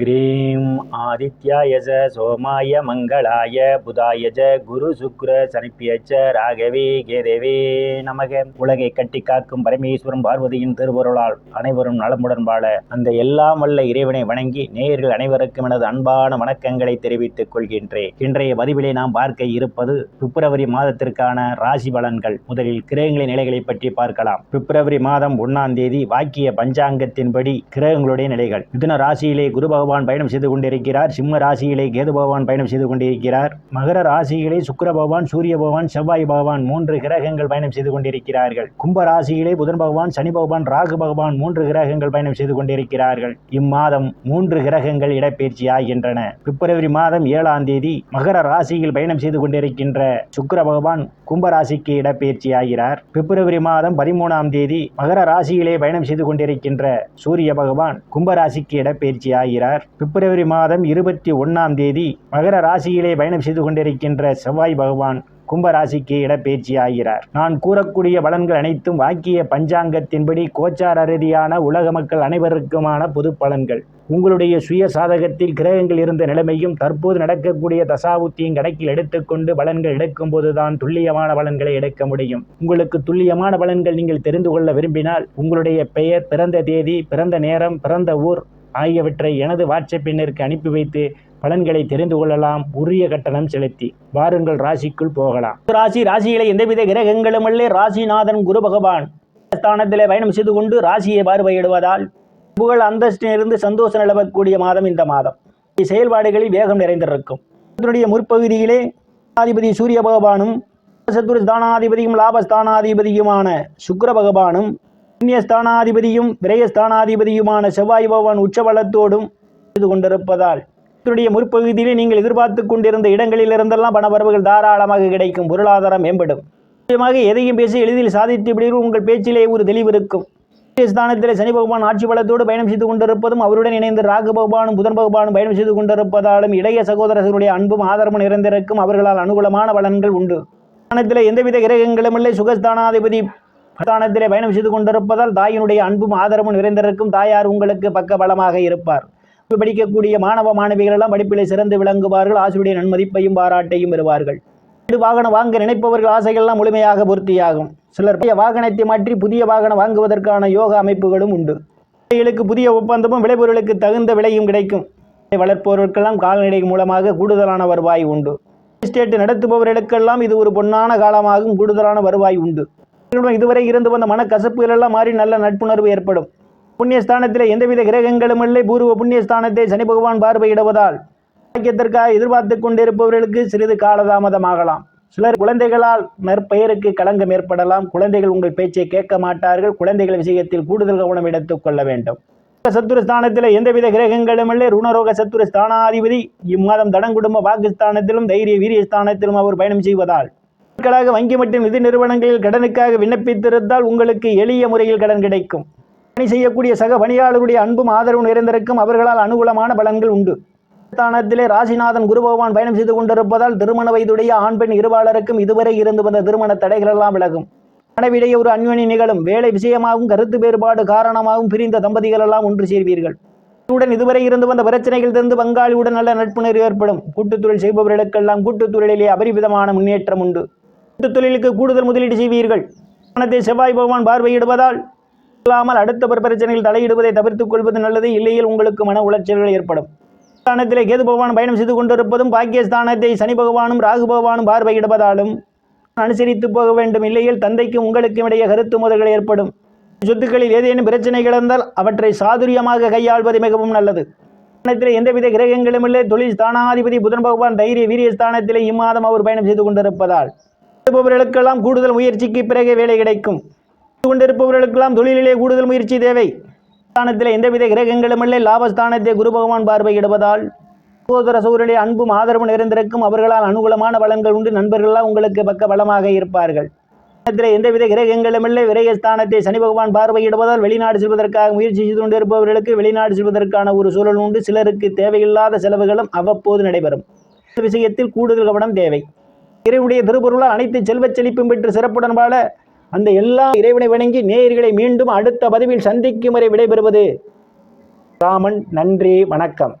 graham ஆதித்யாய ச சோமாய மங்களாய புதாய ச குரு சுக்ர சனிப்பியச்ச ராகவே கேதேவே நமக. உலகை கட்டி காக்கும் பரமேஸ்வரம் பார்வதியின் திருவருளால் அனைவரும் நலமுடன் வாழ அந்த எல்லாம் வல்ல இறைவனை வணங்கி நேயர்கள் அனைவருக்கும் எனது அன்பான வணக்கங்களை தெரிவித்துக் கொள்கின்றேன். இன்றைய பதிவிலே நாம் பார்க்க இருப்பது பிப்ரவரி மாதத்திற்கான ராசி பலன்கள். முதலில் கிரகங்களின் நிலைகளை பற்றி பார்க்கலாம். பிப்ரவரி மாதம் ஒன்னாம் தேதி வாக்கிய பஞ்சாங்கத்தின்படி கிரகங்களுடைய நிலைகள். மிதுன ராசியிலே குரு பகவான் பயணம் செய்து கொண்டிருக்கிறார். சிம்ம ராசியிலே கேது பகவான் பயணம் செய்து கொண்டிருக்கிறார். மகர ராசியிலே சுக்கர பகவான் சூரிய பகவான் செவ்வாய் பகவான் மூன்று கிரகங்கள் பயணம் செய்து கொண்டிருக்கிறார்கள். கும்ப ராசியிலே புதன் பகவான் சனி பகவான் ராகு பகவான் மூன்று கிரகங்கள் பயணம் செய்து கொண்டிருக்கிறார்கள். இம்மாதம் மூன்று கிரகங்கள் இடப்பெயர்ச்சி ஆகின்றன. பிப்ரவரி மாதம் ஏழாம் தேதி மகர ராசியில் பயணம் செய்து கொண்டிருக்கின்ற சுக்கர பகவான் கும்ப ராசிக்கு இடப்பெயர்ச்சி ஆகிறார். பிப்ரவரி மாதம் பதிமூணாம் தேதி மகர ராசியிலே பயணம் செய்து கொண்டிருக்கின்ற சூரிய பகவான் கும்ப ராசிக்கு இடப்பெயர்ச்சி ஆகிறார். பிப்ரவரி மாதம் இருபத்தி ஒன்றாம் தேதி மகர ராசியிலே பயணம் செய்து கொண்டிருக்கின்ற செவ்வாய் பகவான் கும்பராசிக்கு இடப்பெயர்ச்சி ஆகிறார் நான் கூறக்கூடிய பலன்கள் அனைத்தும் வாக்கிய பஞ்சாங்கத்தின்படி கோச்சார ரீதியான உலக மக்கள் அனைவருக்குமான பொது பலன்கள். உங்களுடைய சுய சாதகத்தில் கிரகங்கள் இருந்த நிலைமையும் தற்போது நடக்கக்கூடிய தசாபுத்தியும் கணக்கில் எடுத்துக்கொண்டு பலன்கள் எடுக்கும்போது தான் துல்லியமான பலன்களை எடுக்க முடியும். உங்களுக்கு துல்லியமான பலன்கள் நீங்கள் தெரிந்து கொள்ள விரும்பினால் உங்களுடைய பெயர் பிறந்த தேதி பிறந்த நேரம் பிறந்த ஊர் ஆகியவற்றை எனது வாட்ஸ்அப் எண்ணிற்கு அனுப்பி வைத்து பலன்களை தெரிந்து கொள்ளலாம். உரிய கட்டணம் செலுத்தி வாருங்கள் ராசிக்குள் போகலாம். ராசி ராசிகளை எந்தவித கிரகங்களும் அல்ல ராசிநாதன் குரு பகவான் ஸ்தானத்திலே பயணம் செய்து கொண்டு ராசியை பார்வையிடுவதால் புகழ் அந்தஸ்திலிருந்து சந்தோஷம் நிலவக்கூடிய மாதம் இந்த மாதம். செயல்பாடுகளில் வேகம் நிறைந்திருக்கும். இதனுடைய முற்பகுதியிலே அதிபதி சூரிய பகவானும் சத்துரு ஸ்தானாதிபதியும் லாபஸ்தானாதிபதியுமான சுக்கர பகவானும் புண்ணியஸ்தானாதிபதியும் விரயஸ்தானாதிபதியுமான செவ்வாய் பகவான் உச்சபலத்தோடும் செய்து கொண்டிருப்பதால் இதனுடைய முற்பகுதியிலே நீங்கள் எதிர்பார்த்து கொண்டிருந்த இடங்களிலிருந்தெல்லாம் பணவரவுகள் தாராளமாக கிடைக்கும் பொருளாதாரம் மேம்படும். நிச்சயமாக எதையும் பேசி எளிதில் சாதித்து விடுவீர்கள் உங்கள் பேச்சிலே ஒரு தெளிவு இருக்கும். ஸ்தானத்திலே சனி பகவான் ஆட்சி பலத்தோடு பயணம் செய்து கொண்டிருப்பதும் அவருடன் இணைந்து ராகு பகவானும் புதன் பகவானும் பயணம் செய்து கொண்டிருப்பதாலும் இளைய சகோதரர்களுடைய அன்பும் ஆதரவும் நிறைந்திருக்கும் அவர்களால் அனுகூலமான பலன்கள் உண்டு. ஸ்தானத்தில் எந்தவித கிரகங்களும் இல்லை சுகஸ்தானாதிபதி ஸ்தானத்திலே பயணம் செய்து கொண்டிருப்பதால் தாயினுடைய அன்பும் ஆதரவும் நிறைந்திருக்கும் தாயார் உங்களுக்கு பக்க பலமாக இருப்பார் படிக்கக்கூடிய மாணவ மாணவிகள் எல்லாம் படிப்பிலே சிறந்து விளங்குவார்கள் ஆசிரியருடைய நன்மதிப்பையும் பாராட்டையும் பெறுவார்கள். வீடு வாகனம் வாங்க நினைப்பவர்கள் ஆசைகள்லாம் முழுமையாக பூர்த்தியாகும். சிலர் வாகனத்தை மாற்றி புதிய வாகனம் வாங்குவதற்கான யோக அமைப்புகளும் உண்டு. விலைகளுக்கு புதிய ஒப்பந்தமும் விளைபொருளுக்கு தகுந்த விலையும் கிடைக்கும். வளர்ப்பவர்களுக்கெல்லாம் கால்நடை மூலமாக கூடுதலான வருவாய் உண்டு. எஸ்டேட் நடத்துபவர்களுக்கெல்லாம் இது ஒரு பொன்னான காலமாகும் கூடுதலான வருவாய் உண்டு. இதுவரை இருந்து வந்த மனக்கசப்புகள் எல்லாம் மாறி நல்ல நட்புணர்வு ஏற்படும். புண்ணியஸ்தானத்தில் எந்தவித கிரகங்களும் இல்லை. பூர்வ புண்ணியஸ்தானத்தை சனி பகவான் பார்வையிடுவதால் பாக்கியத்திற்காக எதிர்பார்த்து கொண்டிருப்பவர்களுக்கு சிறிது காலதாமதமாகலாம். சிலர் குழந்தைகளால் நற்பெயருக்கு களங்கம் ஏற்படலாம். குழந்தைகள் உங்கள் பேச்சை கேட்க மாட்டார்கள். குழந்தைகள் விஷயத்தில் கூடுதல் கவனம் எடுத்துக் கொள்ள வேண்டும். சத்துரு ஸ்தானத்தில் எந்தவித கிரகங்களும் இல்லை. ருணரோக சத்துரு ஸ்தானாதிபதி இம்மாதம் தடங்குடும்ப பாகிஸ்தானத்திலும் தைரிய வீரிய ஸ்தானத்திலும் அவர் பயணம் செய்வதால் நாட்களாக வங்கி மற்றும் நிதி நிறுவனங்களில் கடனுக்காக விண்ணப்பித்திருந்தால் உங்களுக்கு எளிய முறையில் கடன் கிடைக்கும். பணி செய்யக்கூடிய சக பணியாளருடைய அன்பும் ஆதரவும் நிறைந்திருக்கும். அவர்களால் அனுகூலமான பலன்கள் உண்டு. ஸ்தானத்திலே ராசிநாதன் குரு பகவான் பயணம் செய்து கொண்டிருப்பதால் திருமண வயதுடைய ஆண் பெண் இருவாளருக்கும் இதுவரை இருந்து வந்த திருமண தடைகள் எல்லாம் விலகும். மனைவிடையே ஒரு அந்யோனி நிகழும். வேலை விஷயமாகவும் கருத்து வேறுபாடு காரணமாகவும் பிரிந்த தம்பதிகள் எல்லாம் ஒன்று சேர்வீர்கள். உடன் இதுவரை இருந்து வந்த பிரச்சனைகள் தந்து பங்காளியுடன் நல்ல நட்புணர்வு ஏற்படும். கூட்டுத்தொழில் செய்பவர்களுக்கெல்லாம் கூட்டுத்தொழிலே அபரிவிதமான முன்னேற்றம் உண்டு. தொழிலுக்கு கூடுதல் முதலீடு செய்வீர்கள். பணத்தை செவ்வாய் பகவான் பார்வையிடுவதால் இல்லாமல் அடுத்த பிரச்சனையில் தலையிடுவதை தவிர்த்துக் கொள்வது நல்லது. இல்லையில் உங்களுக்கு மன உளைச்சல்கள் ஏற்படும். ஸ்தானத்திலே கேது பகவான் பயணம் செய்து கொண்டிருப்பதும் பாக்கியஸ்தானத்தை சனி பகவானும் ராகு பகவானும் பார்வையிடுவதாலும் அனுசரித்து போக வேண்டும். இல்லையில் தந்தைக்கும் உங்களுக்கும் இடையே கருத்து முதல்கள் ஏற்படும். சொத்துக்களில் ஏதேனும் பிரச்சனைகள் இருந்தால் அவற்றை சாதுரியமாக கையாள்வது மிகவும் நல்லது. ஸ்தானத்தில் எந்தவித கிரகங்களும் இல்லை. தொழில் ஸ்தானாதிபதி புதன் பகவான் தைரிய வீரிய ஸ்தானத்திலே இம்மாதம் அவர் பயணம் செய்து கொண்டிருப்பதால் நடத்துபவர்களுக்கெல்லாம் கூடுதல் முயற்சிக்கு பிறகு வேலை கிடைக்கும். கொண்டிருப்பவர்களுக்கெல்லாம் தொழிலிலே கூடுதல் முயற்சி தேவை. ஸ்தானத்தில் எந்தவித கிரகங்களும் இல்லை. லாபஸ்தானத்தை குரு பகவான் பார்வையிடுவதால் சகோதர சூழலே அன்பும் ஆதரவும் நிறைந்திருக்கும். அவர்களால் அனுகூலமான பலன்கள் உண்டு. நண்பர்களால் உங்களுக்கு பக்க பலமாக இருப்பார்கள். ஸ்தானத்தில் எந்தவித கிரகங்களும் இல்லை. விரயஸ்தானத்தை சனி பகவான் பார்வையிடுவதால் வெளிநாடு செல்வதற்காக முயற்சி செய்து கொண்டிருப்பவர்களுக்கு வெளிநாடு செல்வதற்கான ஒரு சூழல் உண்டு. சிலருக்கு தேவையில்லாத செலவுகளும் அவ்வப்போது நடைபெறும். விஷயத்தில் கூடுதல் கவனம் தேவை. இறைவனுடைய திருப்பொருளால் அனைத்து செல்வச் செழிப்பும் பெற்று சிறப்புடன் வாழ அந்த எல்லா இறைவனை வணங்கி நேயர்களை மீண்டும் அடுத்த பதிவில் சந்திக்கும் வரை விடைபெறுவது ராமன். நன்றி வணக்கம்.